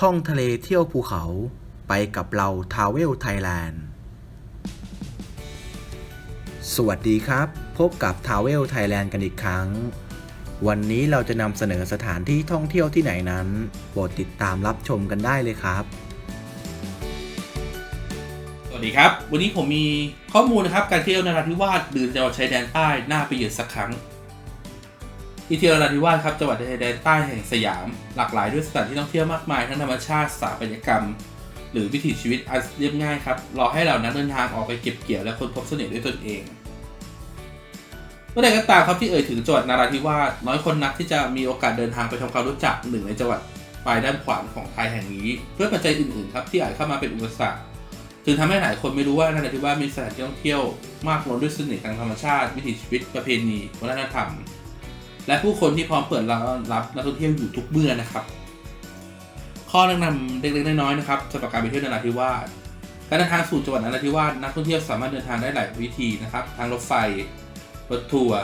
ท่องทะเลเที่ยวภูเขาไปกับเราทาวเวลไทยแลนด์ สวัสดีครับ พบกับทาวเวลไทยแลนด์กันอีกครั้ง วันนี้เราจะนำเสนอสถานที่ท่องเที่ยวที่ไหนนั้นโปรดติดตามรับชมกันได้เลยครับ สวัสดีครับ วันนี้ผมมีข้อมูลนะครับการเที่ยวนราธิวาสหรือจังหวัดชายแดนใต้น่าไปเยือนสักครั้ง ที่เที่ยวนราธิวาสครับจังหวัดชายแดนใต้แห่งสยาม หลากหลายด้วยสถานที่ท่องเที่ยวมากมายทั้งธรรมชาติสถาปัตยกรรม หรือวิถีชีวิตอันเรียบง่ายครับรอให้เหล่านักเดินทางออกไปเก็บเกี่ยวและค้นพบเสน่ห์ด้วยตนเองเมื่อใดก็ตามครับที่เอ่ยถึงจังหวัดนราธิวาสน้อยคนนักที่จะมีโอกาสเดินทางไปทำความรู้จักหนึ่งในจังหวัดปลายด้านขวาของไทยแห่งนี้ เพื่อปัจจัยอื่นๆครับที่อาจเข้ามาเป็นอุปสรรคจึงทำให้หลายคนไม่รู้ว่านราธิวาสมีสถานที่ท่องเที่ยว มากล้นด้วยเสน่ห์ทางธรรมชาติ วิถีชีวิตประเพณีวัฒนธรรม และผู้คนที่พร้อมเปิดรับนักท่องเที่ยวอยู่ทุกเมื่อนะครับ ข้อแนะนำเล็กๆน้อยๆนะครับสำหรับการไปเที่ยวนราธิวาสการเดินทางสู่จังหวัดนราธิวาสนักท่องเที่ยวสามารถเดินทางได้หลายวิธีนะครับ ทางรถไฟรถทัวร์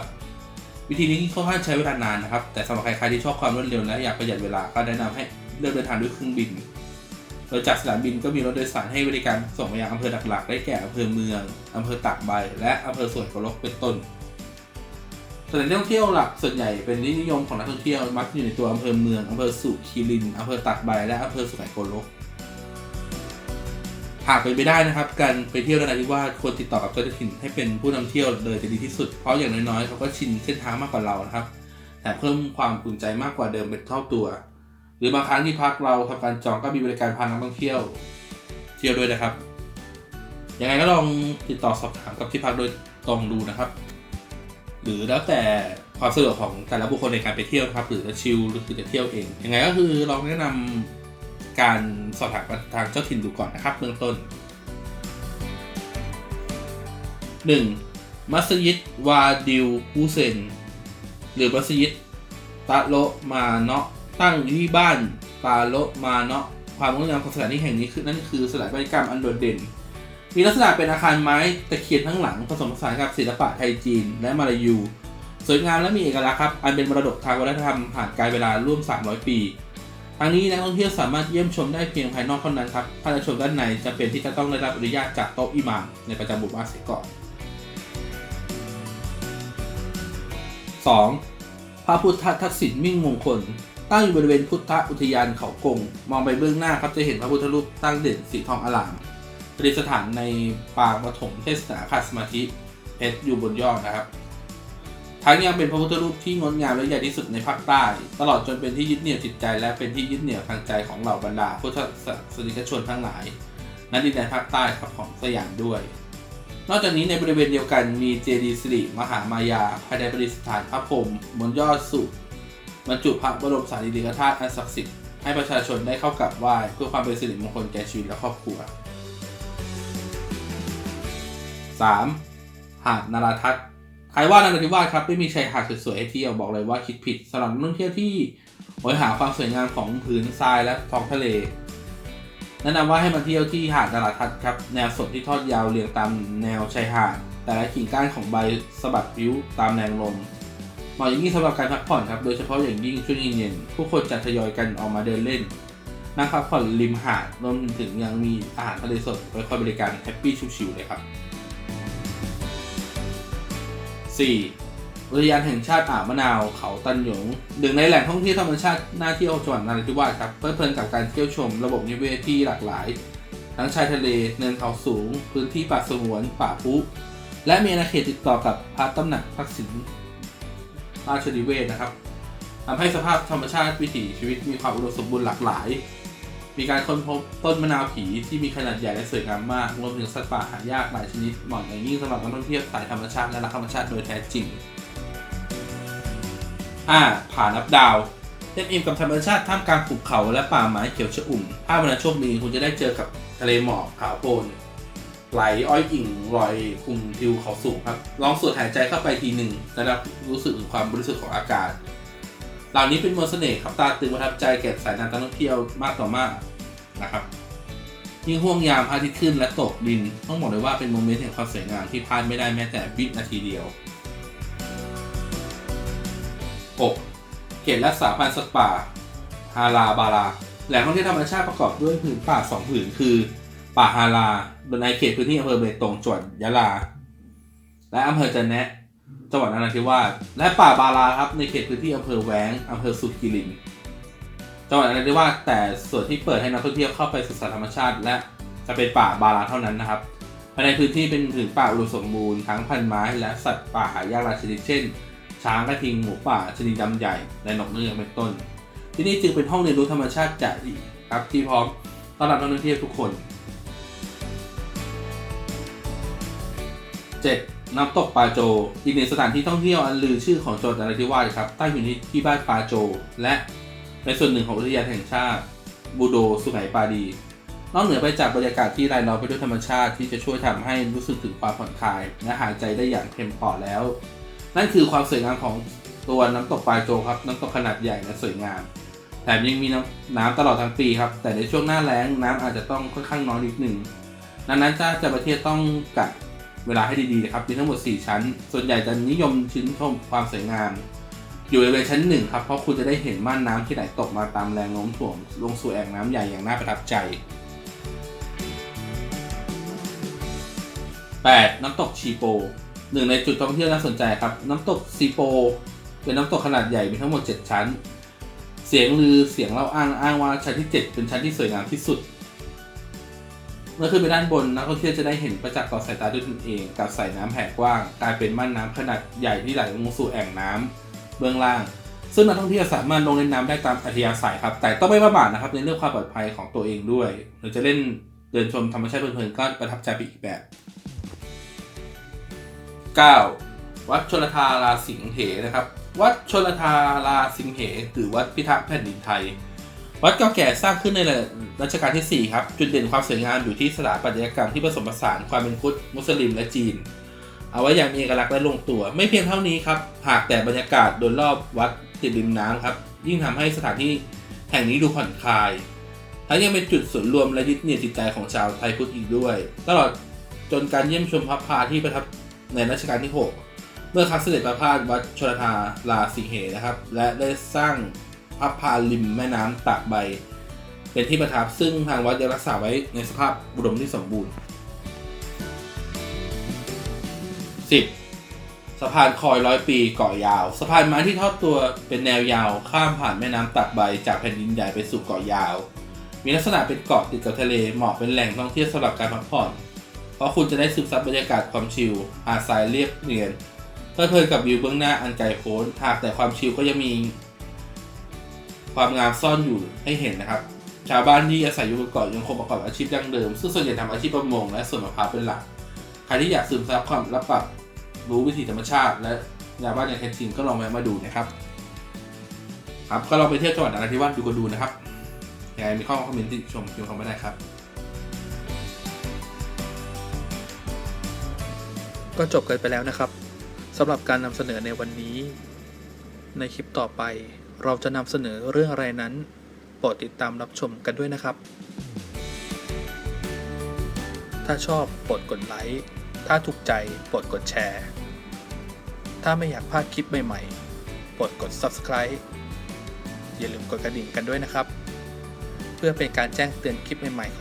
วิธีนี้ค่อนข้างใช้เวลานานนะครับ แต่สำหรับใครๆที่ชอบความรวดเร็วและอยากประหยัดเวลาก็แนะนำให้เลือกเดินทางด้วยเครื่องบินโดยจากสนามบินก็มีรถโดยสารให้บริการส่งไปยังอำเภอหลักๆได้แก่อำเภอเมืองอำเภอตากใบ และอำเภอสวนกลกเป็นต้น สถานที่ท่องเที่ยวหลักส่วนใหญ่เป็นที่นิยมของนักท่องเที่ยวมักอยู่ในตัวอำเภอเมืองอำเภอสุขีรินอำเภอตากใบและอำเภอสุไหงโกลกหากเป็นไปได้นะครับ การไปเที่ยวนราธิวาสควรติดต่อกับเจ้าหน้าที่ให้เป็นผู้นำเที่ยวเลยจะดีที่สุด เพราะอย่างน้อยๆเขาก็ชินเส้นทางมากกว่าเรานะครับแต่เพิ่มความอุ่นใจมากกว่าเดิมเป็นเท่าตัว หรือบางครั้งที่พักเราทำการจองก็มีบริการพานักท่องเที่ยว เที่ยวด้วยนะครับยังไงก็ลองติดต่อสอบถามกับที่พักโดยตรงดูนะครับ หรือแล้วแต่ความสะดวกของแต่ละบุคคลในการไปเที่ยวครับ หรือจะชิลหรือจะเที่ยวเองยังไงก็คือลองแนะนำการสอบถามทางเจ้าถิ่นดูก่อนนะครับเบื้องต้น 1. มัสยิดวาดิวฮูเซน หรือมัสยิดตะโลมาเนาะตั้งอยู่ที่บ้านตาโลมาเนาะความงดงามของสถานที่แห่งนี้คือนั่นคือสถาปัตยกรรอันโดดเด่น มีลักษณะเป็นอาคารไม้ตะเคียนทั้งหลังผสมผสานกับศิลปะไทยจีนและมาลายู สวยงามและมีเอกลักษณ์ครับอันเป็นมรดกทางวัฒนธรรมผ่านกาลเวลาร่วม 300 ปีทั้งนี้นักท่องเที่ยวสามารถเยี่ยมชมได้เพียงภายนอกเท่านั้นครับถ้าจะชมด้านในจะเป็นที่จะต้องได้รับอนุญาตจากโต๊ะอิหม่ามในประจำหมู่บ้านเสียก่อน 2. พระพุทธทักษิณมิ่งมงคล ตั้งอยู่บริเวณพุทธอุทยานเขากง มองไปเบื้องหน้าครับจะเห็นพระพุทธรูปตั้งเด่นสีทองอลาม ประดิษฐานในปางปฐมเทศนาคาสมาธิเพชรอยู่บนยอดนะครับ ทั้งยังเป็นพระพุทธรูปที่งดงามและใหญ่ที่สุดในภาคใต้ ตลอดจนเป็นที่ยึดเหนี่ยวจิตใจ และเป็นที่ยึดเหนี่ยวทางใจของเหล่าบรรดาพุทธศาสนิกชนทั้งหลายณดินแดนภาคใต้ครับของสยามด้วย นอกจากนี้ในบริเวณเดียวกันมีเจดีย์สิริมหามายาภายในประดิษฐานพระพรหมบนยอดสุบรรจุพระบรมสารีริกธาตุอันศักดิ์สิทธิ์ให้ประชาชนได้เข้ากราบไหว้เพื่อความเป็นสิริมงคลแก่ชีวิตและครอบครัว 3. หาดนาราทัศน์ใครว่านราธิวาสครับไม่มีชายหาดสวยๆให้เที่ยวบอกเลยว่าคิดผิดสำหรับนักท่องเที่ยวที่โหยหาความสวยงามของผืนทรายและท้องทะเลแนะนำว่าให้มาเที่ยวที่หาดนาราทัศน์ครับแนวสดที่ทอดยาวเรียงตามแนวชายหาดแต่ละกิ่งก้านของใบสะบัดผิวตามแรงลมเหมาะอย่างยิ่งสำหรับการพักผ่อนครับ โดยเฉพาะอย่างยิ่งช่วงเย็นๆผู้คนจะทยอยกันออกมาเดินเล่นนั่งพักผ่อนริมหาดรวมถึงยังมีอาหารทะเลสดไว้คอยบริการแฮปปี้ชิวๆเลยครับ 4. อุทยานแห่งชาติอ่าวมะนาวเขาตันหยงหนึ่งในแหล่งท่องเที่ยวธรรมชาติน่าเที่ยวจังหวัดนราธิวาสครับเพลิดเพลินกับการเที่ยวชมระบบนิเวศที่หลากหลาย ทั้งชายทะเลเนินเขาสูง พื้นที่ป่าสงวนป่าพุและมีอาณาเขตติดต่อกับพระตำหนักทักษิณราชนิเวศนะครับทำให้สภาพธรรมชาติวิถีชีวิตมีความอุดมสมบูรณ์หลากหลาย มีการค้นพบต้นมะนาวผีที่มีขนาดใหญ่และสวยงามมาก รวมถึงสัตว์ป่าหายากหลายชนิดเหมาะอย่างยิ่งสำหรับนักท่องเที่ยวสายธรรมชาติและรักธรรมชาติโดยแท้จริง 5. ผานับดาวเต็มอิ่มกับธรรมชาติท่ามกลางภูเขาและป่าไม้เขียวชอุ่ม ถ้าวันนั้นโชคดีคุณจะได้เจอกับทะเลหมอกขาวโพลนไหลอ้อยกิ่งลอยคลุมทิวเขาสูงครับ ลองสูดหายใจเข้าไปทีหนึ่งจะได้รู้สึกถึงความบริสุทธิ์ของอากาศ เหล่านี้เป็นมนต์เสน่ห์ครับตาตึงประทับใจแก่สายนักท่องเที่ยวมากต่อมากนะครับยิ่งห่วงยามพระอาทิตย์ขึ้นและตกดิน ต้องบอกเลยว่าเป็นโมเมนต์แห่งความสวยงามที่พลาดไม่ได้แม้แต่วินาทีเดียว 6. เขตรักษาพันธุ์สัตว์ป่าฮาราบาราแหล่งท่องเที่ยวธรรมชาติประกอบด้วยผืนป่าสองผืนคือ ป่าฮาราในเขตพื้นที่อำเภอเบตงจังหวัดยะลา และอำเภอจันแนะ จังหวัดนราธิวาสและป่าบาราครับในเขตพื้นที่อำเภอแหวงอำเภอสุกิรินจังหวัดนราธิวาสแต่ส่วนที่เปิดให้นักท่องเที่ยวเข้าไปศึกษาธรรมชาติ และจะเป็นป่าบาราเท่านั้นนะครับภายในพื้นที่เป็นผืนป่าอุดมสมบูรณ์ทั้งพันไม้และสัตว์ป่าหายากหลายชนิดเช่น ช้างกระทิงหมูป่าชนิดดำใหญ่และนกเงือกเป็นต้น ที่นี่จึงเป็นห้องเรียนรู้ธรรมชาติจากอีกครับที่พร้อมต้อนรับนักท่องเที่ยวทุกคน 7. น้ำตกปาโจ อีกหนึ่งสถานที่ท่องเที่ยวอันลือชื่อของจังหวัดนราธิวาสครับตั้งอยู่ที่บ้านปาโจ และเป็นส่วนหนึ่งของอุทยานแห่งชาติ บูโดสุไหงปาดี นอกเหนือไปจากบรรยากาศที่รายล้อมไปด้วยธรรมชาติที่จะช่วยทำให้รู้สึกถึงความผ่อนคลาย และหายใจได้อย่างเต็มปอดแล้ว นั่นคือความสวยงามของตัวน้ำตกปาโจครับน้ำตกขนาดใหญ่และสวยงามแถมยังมีน้ำน้ำตลอดทั้งปีครับ แต่ในช่วงหน้าแล้งน้ำอาจจะต้องค่อนข้างน้อยนิดหนึ่งดังนั้นถ้าจะประเทศต้องกัด เวลาให้ดีๆนะครับ มีทั้งหมด 4 ชั้น ส่วนใหญ่จะนิยมชื่นชมความสวยงาม อยู่บริเวณชั้นหนึ่งครับเพราะคุณจะได้เห็นม่านน้ำที่ไหลตกมาตามแรงโน้มถ่วงลงสู่แอ่งน้ำใหญ่อย่างน่าประทับใจ 8. น้ำตกชีโปหนึ่งในจุดท่องเที่ยวน่าสนใจครับ น้ำตกซีโป เป็นน้ำตกขนาดใหญ่มีทั้งหมด 7 ชั้น เสียงลือเสียงเล่าอ้างอ้างว่าชั้นที่ 7 เป็นชั้นที่สวยงามที่สุด เมื่อขึ้นไปด้านบนนักท่องเที่ยวจะได้เห็นประจักษ์ต่อสายตาด้วยตนเอง กับสายน้ำแผ่กว้างกลายเป็นม่านน้ำขนาดใหญ่ที่ไหลลงสู่แอ่งน้ำเบื้องล่าง ซึ่งนักท่องเที่ยวสามารถลงเล่นน้ำได้ตามอัธยาศัยครับ แต่ต้องไม่ประมาทนะครับในเรื่องความปลอดภัยของตัวเองด้วยหรือจะเล่นเดินชมธรรมชาติเพลินๆก็ประทับใจไปอีกแบบ 9. วัดชลทาราสิงเหนะครับ วัดชลทาราสิงเหหรือวัดพิทักษ์แผ่นดินไทย วัดเก่าแก่สร้างขึ้นในรัชกาลที่ 4 ครับ จุดเด่นความสวยงามอยู่ที่สถาปัตยกรรมที่ผสมผสานความเป็นพุทธมุสลิมและจีน เอาไว้อย่างมีเอกลักษณ์และลงตัว ไม่เพียงเท่านี้ครับ หากแต่บรรยากาศโดยรอบวัดติดริมน้ำครับ ยิ่งทำให้สถานที่แห่งนี้ดูผ่อนคลาย ทั้งยังเป็นจุดส่วนรวมและยึดเหนี่ยวจิตใจของชาวไทยพุทธอีกด้วย ตลอดจนการเยี่ยมชมพระพาที่ประทับในรัชกาลที่ 6 เมื่อครั้งเสด็จประพาสวัดชลทาลาสิงเหนะครับ และได้สร้าง พระพาริมแม่น้ำตากใบ เป็นที่ประทับซึ่งทางวัดยังรักษาไว้ในสภาพอุดมที่สมบูรณ์ 10. สะพานคอยร้อยปีเกาะยาว สะพานไม้ที่ทอดตัวเป็นแนวยาวข้ามผ่านแม่น้ำตักใบจากแผ่นดินใหญ่ไปสู่เกาะยาว มีลักษณะเป็นเกาะติดกับทะเลเหมาะเป็นแหล่งท่องเที่ยวสำหรับการพักผ่อน เพราะคุณจะได้ซึมซับบรรยากาศความชิลหาดทรายเรียบเนียนเพลิดเพลินกับวิวเบื้องหน้าอันไกลโพ้นหากแต่ความชิลก็ยังมี ความงามซ่อนอยู่ให้เห็นนะครับ ชาวบ้านที่อาศัยอยู่บนเกาะยังคงประกอบอาชีพดั้งเดิม ซึ่งส่วนใหญ่ทำอาชีพประมงและสวนมะพร้าวเป็นหลัก ใครที่อยากซึมซับความรับปรับรู้วิถีธรรมชาติ และยาวบ้านอย่างแท้จริงก็ลองแวะมาดูนะครับ ครับก็ลองไปเที่ยวจังหวัดนราธิวาสดูกันดูนะครับยังไงมีข้อคอมเมนต์ติชมพิมพ์เข้ามาได้ครับก็จบกันไปแล้วนะครับสำหรับการนำเสนอในวันนี้ ในคลิปต่อไป เราจะนำเสนอเรื่องอะไรนั้น โปรดติดตามรับชมกันด้วยนะครับ ถ้าชอบโปรดกดไลค์ ถ้าถูกใจโปรดกดแชร์ ถ้าไม่อยากพลาดคลิปใหม่ๆโปรดกด Subscribe อย่าลืมกดกระดิ่งกันด้วยนะครับ เพื่อเป็นการแจ้งเตือนคลิปใหม่ๆ